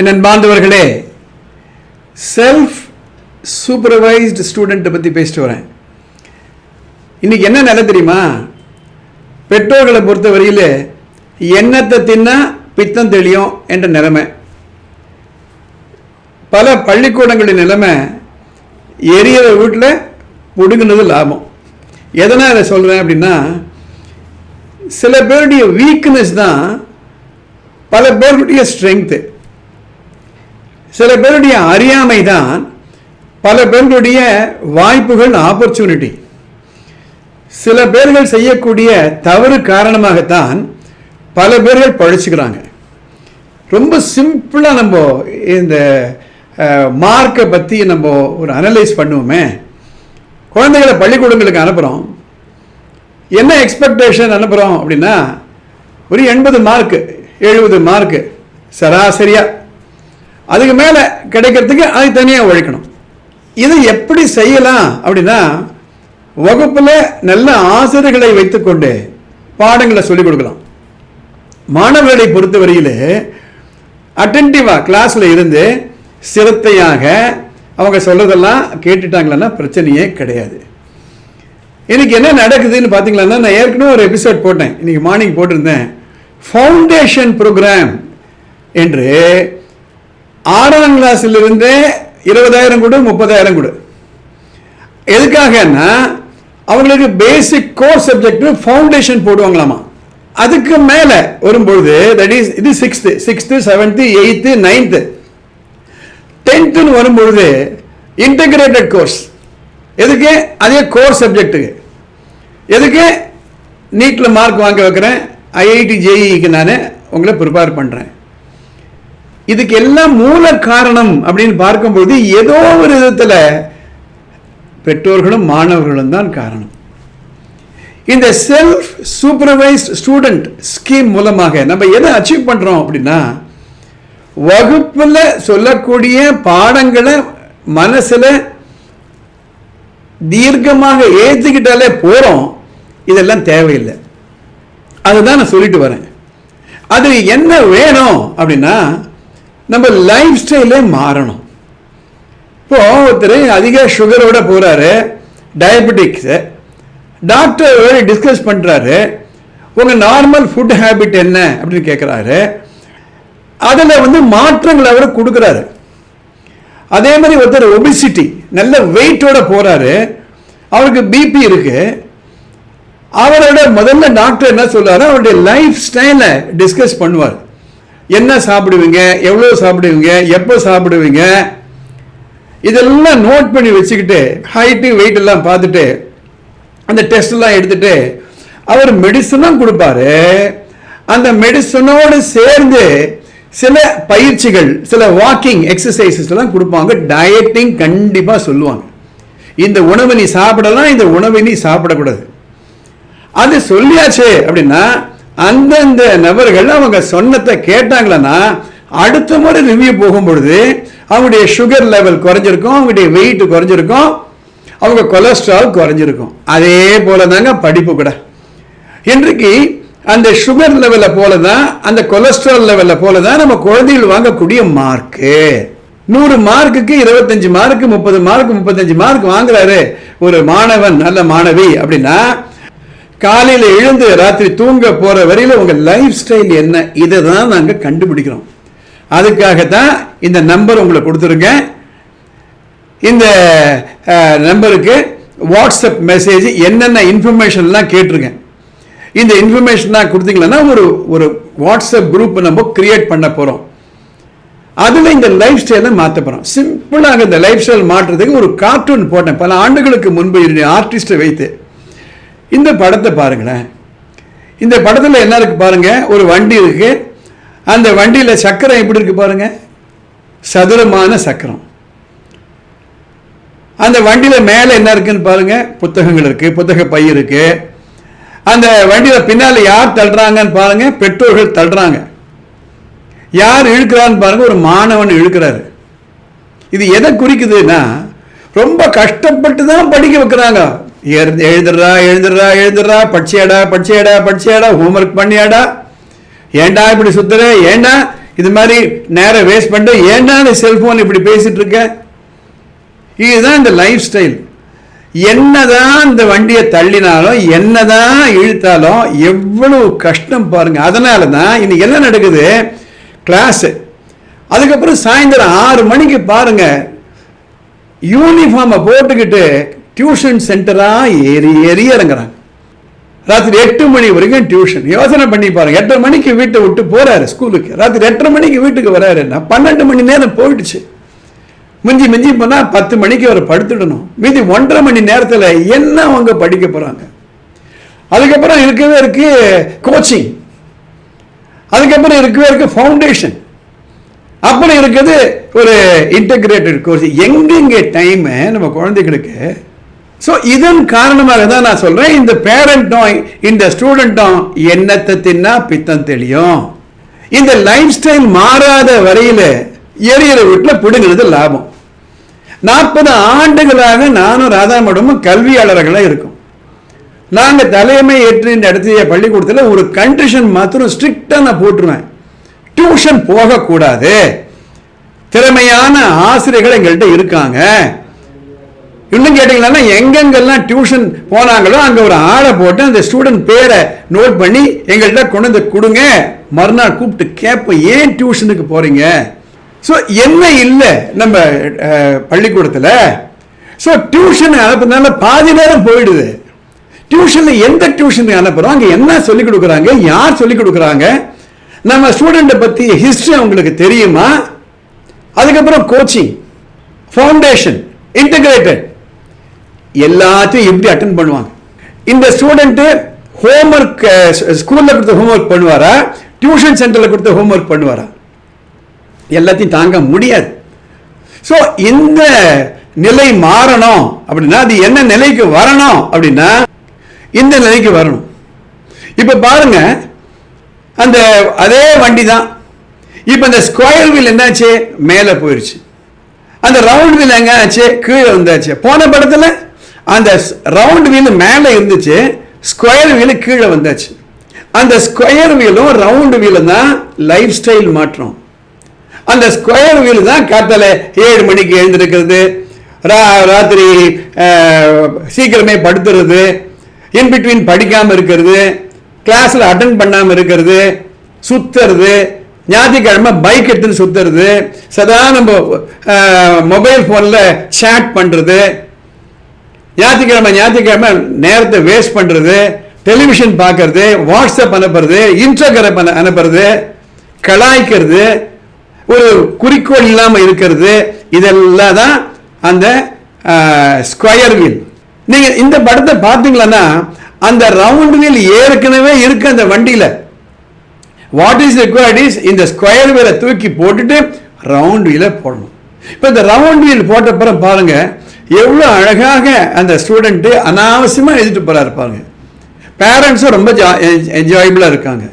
என் பாந்தவர்களே self supervised ஸ்டூடெண்ட்டை பற்றி பேசிட்டு வரேன். இன்னைக்கு என்ன நிலை தெரியுமா? பெற்றோர்களை பொறுத்த வரையில் எண்ணத்தை தின்னா பித்தம் தெளியும் என்ற நிலைமை. பல பள்ளிக்கூடங்களின் நிலைமை எரியற வீட்டில் முடுங்கினது லாபம். எதனால் இதை சொல்கிறேன் அப்படின்னா சில பேருடைய வீக்னஸ் தான் பல பேருடைய ஸ்ட்ரென்த்து சில பேருடைய அறியாமை தான் பல பேர்களுடைய வாய்ப்புகள் ஆப்பர்ச்சுனிட்டி சில பேர்கள் செய்யக்கூடிய தவறு காரணமாகத்தான் பல பேர்கள் பழிச்சுக்கிறாங்க. ரொம்ப சிம்பிளாக நம்ம இந்த மார்க்கை பற்றி நம்ம ஒரு அனலைஸ் பண்ணுவோமே. குழந்தைகளை பள்ளிக்கூடங்களுக்கு அனுப்புகிறோம் என்ன எக்ஸ்பெக்டேஷன் அனுப்புகிறோம் அப்படின்னா ஒரு எண்பது மார்க்கு எழுபது மார்க்கு சராசரியாக அதுக்கு மேலே கிடைக்கிறதுக்கு அது தனியாக உழைக்கணும் இதை எப்படி செய்யலாம் அப்படின்னா வகுப்பில் நல்ல ஆசிரியர்களை வைத்துக்கொண்டு பாடங்களை சொல்லிக் கொடுக்கலாம். மாணவர்களை பொறுத்தவரையில் அட்டென்டிவாக கிளாஸில் இருந்து சிரத்தையாக அவங்க சொல்கிறதெல்லாம் கேட்டுட்டாங்களன்னா பிரச்சனையே கிடையாது. இன்றைக்கி என்ன நடக்குதுன்னு பார்த்தீங்களா நான் ஏற்கனவே ஒரு எபிசோட் போட்டேன். இன்றைக்கி மார்னிங் போட்டிருந்தேன். ஃபவுண்டேஷன் ப்ரோக்ராம் என்று ஆறாம் கிளாஸிலிருந்தே இருபதாயிரம் கொடு முப்பதாயிரம் கொடு. எதுக்காகன்னா அவங்களுக்கு பேசிக் கோர் சப்ஜெக்ட் ஃபவுண்டேஷன் போடுவாங்களாமா. அதுக்கு மேலே வரும்பொழுது தட் இஸ் இது sixth sixth seventh eighth ninth டென்த்துன்னு வரும்பொழுது இன்டகிரேட்டட் கோர்ஸ் எதுக்கு? அதே கோர் சப்ஜெக்ட்டுக்கு எதுக்கு? நீட்டில் மார்க் வாங்க வைக்கிறேன். ஐஐடி ஜேஇக்கு நான் உங்களை ப்ரிப்பேர் பண்ணுறேன் இதுக்கு எல்லாம் மூல காரணம் அப்படின்னு பார்க்கும்பொழுது ஏதோ ஒரு விதத்தில் பெற்றோர்களும் மாணவர்களும் தான் காரணம். இந்த செல்ஃப் சூப்பர்வைஸ்ட் ஸ்டூடெண்ட் ஸ்கீம் மூலமாக நம்ம எதை அச்சீவ் பண்ணுறோம் அப்படின்னா வகுப்பில் சொல்லக்கூடிய பாடங்களை மனசில் தீர்க்கமாக ஏற்றுக்கிட்டாலே போகிறோம் இதெல்லாம் தேவையில்லை. அதுதான் நான் சொல்லிட்டு வரேன். அது என்ன வேணும் அப்படின்னா நம்ம லைஃப் ஸ்டைலே மாறணும். இப்போ ஒருத்தர் அதிக சுகரோட போகிறாரு டயபெட்டிக்ஸு டாக்டர் டிஸ்கஸ் பண்ணுறாரு உங்கள் நார்மல் ஃபுட் ஹேபிட் என்ன அப்படின்னு கேட்குறாரு அதில் வந்து மாற்றங்கள் அவர் கொடுக்குறாரு. அதே மாதிரி ஒருத்தர் ஒபிசிட்டி நல்ல வெயிட்டோட போகிறாரு அவருக்கு பிபி இருக்கு. அவரோட முதல்ல டாக்டர் என்ன சொல்கிறாரு அவருடைய லைஃப் ஸ்டைலை டிஸ்கஸ் பண்ணுவார். என்ன சாப்பிடுவீங்க? எவ்வளோ சாப்பிடுவீங்க? எப்போ சாப்பிடுவீங்க? இதெல்லாம் நோட் பண்ணி வச்சுக்கிட்டு ஹைட்டு வெயிட் எல்லாம் பார்த்துட்டு அந்த டெஸ்ட்லாம் எடுத்துட்டு அவர் மெடிசனும் கொடுப்பாரு. அந்த மெடிசனோடு சேர்ந்து சில பயிற்சிகள் சில வாக்கிங் எக்ஸசைசஸ்லாம் கொடுப்பாங்க. டயட்டிங் கண்டிப்பாக சொல்லுவாங்க. இந்த உணவை நீ சாப்பிடலாம் இந்த உணவை நீ சாப்பிடக்கூடாது. அது சொல்லியாச்சு அப்படின்னா அந்தந்த நபர்கள் அவங்க சொன்னதை கேட்டாங்களன்னா அடுத்த முறை ரிவ்யூ போகும்பொழுது அவங்களுடைய சுகர் லெவல் குறைஞ்சிருக்கும் அவங்களுடைய வெயிட் குறைஞ்சிருக்கும் அவங்க கொலஸ்ட்ரால் குறைஞ்சிருக்கும். அதே போல தாங்க படிப்பு கூட. இன்றைக்கு அந்த சுகர் லெவலில் போல தான் அந்த கொலஸ்ட்ரால் லெவலில் போல தான் நம்ம குழந்தைகள் வாங்கக்கூடிய மார்க்கு நூறு மார்க்குக்கு இருபத்தஞ்சு மார்க்கு முப்பது மார்க் முப்பத்தஞ்சு மார்க் வாங்குறாரு. ஒரு மாணவன் நல்ல மாணவி அப்படின்னா காலையில் எழுந்து ராத்திரி தூங்க போகிற வரையில் உங்கள் லைஃப் ஸ்டைல் என்ன? இதை தான் நாங்கள் கண்டுபிடிக்கிறோம். அதுக்காக தான் இந்த நம்பர் உங்களுக்கு கொடுத்துருக்கேன் இந்த நம்பருக்கு வாட்ஸ்அப் மெசேஜ் என்னென்ன இன்ஃபர்மேஷன்லாம் கேட்டிருக்கேன் இந்த இன்ஃபர்மேஷன்லாம் கொடுத்தீங்களன்னா ஒரு ஒரு வாட்ஸ்அப் குரூப் நம்ம கிரியேட் பண்ண போகிறோம் அதில் இந்த லைஃப் ஸ்டைலை மாற்ற போகிறோம் சிம்பிளாக இந்த லைஃப் ஸ்டைல் மாற்றுறதுக்கு ஒரு கார்ட்டூன் போட்டேன். பல ஆண்டுகளுக்கு முன்பு என்னுடைய ஆர்டிஸ்ட்டை வைத்து. இந்த படத்தை பாருங்களேன். இந்த படத்தில் என்ன இருக்குது பாருங்கள் ஒரு வண்டி இருக்குது அந்த வண்டியில் சக்கரம் எப்படி இருக்குது பாருங்கள் சதுரமான சக்கரம். அந்த வண்டியில் மேலே என்ன இருக்குன்னு பாருங்கள் புத்தகங்கள் இருக்குது புத்தக பை இருக்குது அந்த வண்டியில் பின்னால் யார் தள்ளுறாங்கன்னு பாருங்கள் பெற்றோர்கள் தள்ளுறாங்க. யார் இழுக்கிறான்னு பாருங்கள் ஒரு மாணவன் இழுக்கிறாரு. இது எதை குறிக்குதுன்னா ரொம்ப கஷ்டப்பட்டு தான் படிக்க வைக்கிறாங்க. எழுதுறா எழுதுறா எழுதுறா படிச்சியாடா படிச்சியாடா படிச்சியாடா ஹோம்ஒர்க் பண்ணியாடா. ஏன்டா இப்படி சுத்துற? ஏன்டா இது மாதிரி நேரம் வேஸ்ட் பண்ணிட்டு ஏன்டா இந்த செல்போன் இப்படி பேசிட்டு இருக்க? இதுதான் இந்த லைஃப் ஸ்டைல் என்னதான் இந்த வண்டியை தள்ளினாலும் என்னதான் இழுத்தாலும் எவ்வளவு கஷ்டம் பாருங்க. அதனால தான் இன்னைக்கு என்ன நடக்குது? கிளாஸு அதுக்கப்புறம் சாயந்தரம் ஆறு மணிக்கு பாருங்க. யூனிஃபார்மை போட்டுக்கிட்டு டியூஷன் சென்டராக ஏறி ஏறி இறங்குறாங்க. ராத்திரி எட்டு மணி வரைக்கும் டியூஷன். யோசனை பண்ணி பாருங்க. எட்டரை மணிக்கு வீட்டை விட்டு போறாரு ஸ்கூலுக்கு. ராத்திரி எட்டரை மணிக்கு வீட்டுக்கு வராருன்னா பன்னெண்டு மணி நேரம் போயிடுச்சு. மிஞ்சி மிஞ்சி போனால் பத்து மணிக்கு அவர் படுத்துடணும். மீதி ஒன்றரை மணி நேரத்தில் என்ன அவங்க படிக்க போறாங்க? அதுக்கப்புறம் இருக்கவே இருக்கு கோச்சிங் அதுக்கப்புறம் இருக்கவே இருக்கு ஃபவுண்டேஷன் அப்புறம் இருக்குது ஒரு இன்டகிரேட்டட் கோர்ஸ் எங்கெங்க டைமை நம்ம குழந்தைகளுக்கு ஸோ இதன் காரணமாக தான் நான் சொல்கிறேன் இந்த பேரண்ட்டும் இந்த ஸ்டூடெண்ட்டும் என்னத்தை தின்னா பித்தம் தெளியும். இந்த லைஃப் ஸ்டைல் மாறாத வரையில் எரியற வீட்டில் பிடுங்கிறது லாபம். நாற்பது ஆண்டுகளாக நானும் ராதா மடமும் கல்வியாளர்களாக இருக்கும். நாங்கள் தலைமை ஏற்று நடத்திய பள்ளிக்கூடத்தில் ஒரு கண்டிஷன் மாத்திரம் ஸ்ட்ரிக்டாக நான் போட்டுருவேன். டியூஷன் போகக்கூடாது. திறமையான ஆசிரியர்கள் எங்கள்கிட்ட இருக்காங்க. இன்னும் கேட்டீங்கன்னா எங்கெங்கெல்லாம் டியூஷன் போனாங்களோ அங்க ஒரு ஆளை போட்டு அந்த ஸ்டூடெண்ட் பேரை நோட் பண்ணி எங்கள்கிட்ட கொண்டு வந்து கொடுங்க. மறுநாள் கூப்பிட்டு கேட்போம் ஏன் டியூஷனுக்கு போறீங்க? ஸோ என்ன இல்லை நம்ம பள்ளிக்கூடத்தில்? ஸோ டியூஷன் அனுப்புறதுனால பாதி நேரம் போயிடுது. டியூஷனில் எந்த டியூஷனுக்கு அனுப்புகிறோம் அங்கே என்ன சொல்லிக் கொடுக்குறாங்க? யார் சொல்லிக் கொடுக்குறாங்க? நம்ம ஸ்டூடெண்ட்டை பற்றி ஹிஸ்ட்ரி அவங்களுக்கு தெரியுமா? அதுக்கப்புறம் கோச்சிங் ஃபவுண்டேஷன் இன்டகிரேட்டட் எல்லாத்தையும் எப்படி அட்டன் பண்ணுவாங்க? இந்த ஸ்டூடெண்ட்டு ஹோம்ஒர்க் ஸ்கூலில் கொடுத்த ஹோம்ஒர்க் பண்ணுவாரா? டியூஷன் சென்டரில் கொடுத்த ஹோம்ஒர்க் பண்ணுவாரா? எல்லாத்தையும் தாங்க முடியாது. ஸோ இந்த நிலை மாறணும் அப்படின்னா அது என்ன நிலைக்கு வரணும் அப்படின்னா இந்த நிலைக்கு வரணும். இப்போ பாருங்க அந்த அதே வண்டி தான் இப்போ இந்த ஸ்கொயர் வீல் என்னாச்சு? மேலே போயிடுச்சு அந்த ரவுண்ட் வீல் எங்கே ஆச்சு? கீழே வந்தாச்சு. போன படத்தில் அந்த ரவுண்ட் வீல் மேலே இருந்துச்சு ஸ்கொயர் வீல் கீழே வந்தாச்சு. அந்த ஸ்கொயர் வீலும் ரவுண்டு வீலும் தான் லைஃப் ஸ்டைல் மாற்றம். அந்த ஸ்கொயர் வீல் தான் காத்தால ஏழு மணிக்கு எழுந்திருக்கிறது ரா ராத்திரி சீக்கிரமே படுத்துறது இன்பிட்வீன் பிட்வீன் இருக்கிறது கிளாஸில் அட்டன் பண்ணாமல் இருக்கிறது சுற்றுறது ஞாயிற்றுக்கிழமை பைக் எடுத்துன்னு சுத்துறது சதா நம்ம மொபைல் ஃபோனில் சேட் பண்ணுறது ஞாயிற்றுக்கிழமை ஞாயிற்றுக்கிழமை நேரத்தை வேஸ்ட் பண்ணுறது டெலிவிஷன் பார்க்கறது வாட்ஸ்அப் அனுப்புறது இன்ஸ்டாகிராம் அனுப்புறது கலாய்க்கிறது ஒரு குறிக்கோள் இல்லாமல் இருக்கிறது இதெல்லாம் தான் அந்த ஸ்கொயர் வீல் நீங்கள் இந்த படத்தை பார்த்தீங்களன்னா அந்த ரவுண்ட் வீல் ஏற்கனவே இருக்கு அந்த வண்டியில். வாட் இஸ் required இஸ் இந்த ஸ்கொயர் வீலை தூக்கி போட்டுட்டு ரவுண்ட் வீலை போடணும். இப்போ இந்த ரவுண்ட் வீல் போட்டப்புறம் பாருங்கள் எவ்வளோ அழகாக அந்த ஸ்டூடெண்ட்டு அனாவசியமாக எழுதிட்டு போறாரு இருப்பாங்க பேரண்ட்ஸும் ரொம்ப ஜா என்ஜாயபிளாக இருக்காங்க.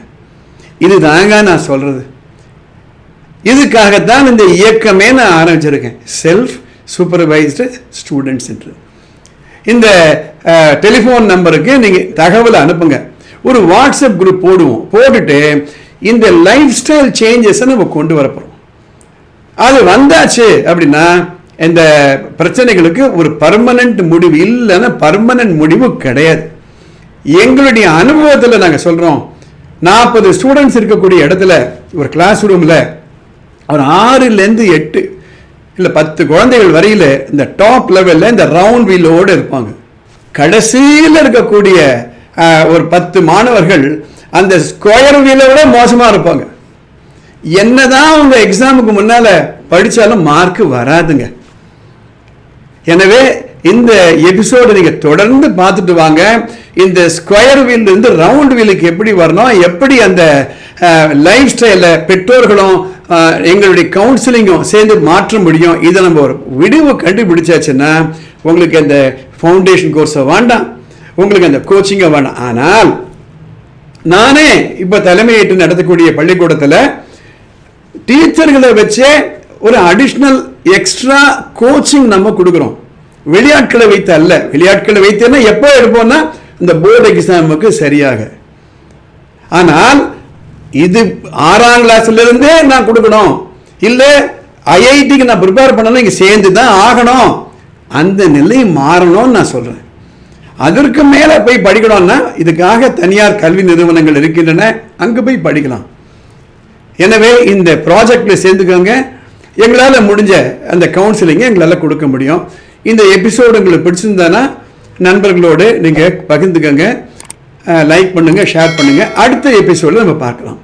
இது தாங்க நான் சொல்கிறது இதுக்காகத்தான் இந்த இயக்கமே நான் ஆரம்பிச்சிருக்கேன். செல்ஃப் சூப்பர்வைஸ்டு ஸ்டூடெண்ட்ஸ் என்று. இந்த டெலிஃபோன் நம்பருக்கு நீங்கள் தகவலை அனுப்புங்க. ஒரு வாட்ஸ்அப் குரூப் போடுவோம். போட்டுட்டு இந்த லைஃப் ஸ்டைல் சேஞ்சஸை நம்ம கொண்டு வரப்போகிறோம் அது வந்தாச்சு அப்படின்னா இந்த பிரச்சனைகளுக்கு ஒரு பர்மனண்ட் முடிவு இல்லைன்னா பர்மனன்ட் முடிவு கிடையாது. எங்களுடைய அனுபவத்தில் நாங்கள் சொல்கிறோம் நாற்பது ஸ்டூடெண்ட்ஸ் இருக்கக்கூடிய இடத்துல ஒரு கிளாஸ் ரூமில் ஒரு ஆறுலேருந்து எட்டு இல்லை பத்து குழந்தைகள் வரையில் இந்த டாப் லெவலில் இந்த ரவுண்ட் வீலோடு இருப்பாங்க. கடைசியில் இருக்கக்கூடிய ஒரு பத்து மாணவர்கள் அந்த ஸ்கொயர் வீலை விட மோசமாக இருப்பாங்க. என்னதான் அவங்க எக்ஸாமுக்கு முன்னால் படித்தாலும் மார்க்கு வராதுங்க. எனவே இந்த எபிசோடு நீங்கள் தொடர்ந்து பார்த்துட்டு வாங்க. இந்த ஸ்கொயர் வீல்லேருந்து ரவுண்ட் வீலுக்கு எப்படி வரணும்? எப்படி அந்த லைஃப் ஸ்டைலில் பெற்றோர்களும் எங்களுடைய கவுன்சிலிங்கும் சேர்ந்து மாற்ற முடியும்? இதை நம்ம ஒரு விடிவு கண்டுபிடிச்சாச்சுன்னா உங்களுக்கு அந்த ஃபவுண்டேஷன் கோர்ஸை வேண்டாம். உங்களுக்கு அந்த கோச்சிங்கை வேண்டாம். ஆனால் நானே இப்போ தலைமையேற்று நடத்தக்கூடிய பள்ளிக்கூடத்தில் டீச்சர்களை வச்சே ஒரு அடிஷ்னல் எக்ஸ்ட்ரா கோச்சிங் நம்ம கொடுக்குறோம். வெளியாட்களை வைத்து அல்ல. வெளியாட்களை வைத்தேன்னா எப்போ எடுப்போம்னா இந்த போர்டு எக்ஸாமுக்கு சரியாக. ஆனால் இது ஆறாம் கிளாஸ்லேருந்தே நான் கொடுக்கணும். இல்லை ஐஐடிக்கு நான் ப்ரிப்பேர் பண்ணணும் இங்கே சேர்ந்து தான் ஆகணும். அந்த நிலை மாறணும்னு நான் சொல்கிறேன் அதற்கு மேலே போய் படிக்கணும்னா இதுக்காக தனியார் கல்வி நிறுவனங்கள் இருக்கின்றன அங்கே போய் படிக்கலாம். எனவே இந்த ப்ராஜெக்டில் சேர்ந்துக்கோங்க. எங்களால் முடிஞ்ச அந்த கவுன்சிலிங்கை எங்களால் கொடுக்க முடியும். இந்த எபிசோடு உங்களுக்கு பிடிச்சிருந்தானா நண்பர்களோடு நீங்கள் பகிர்ந்துக்கங்க. லைக் பண்ணுங்கள் ஷேர் பண்ணுங்கள் அடுத்த எபிசோடில் நம்ம பார்க்கலாம்.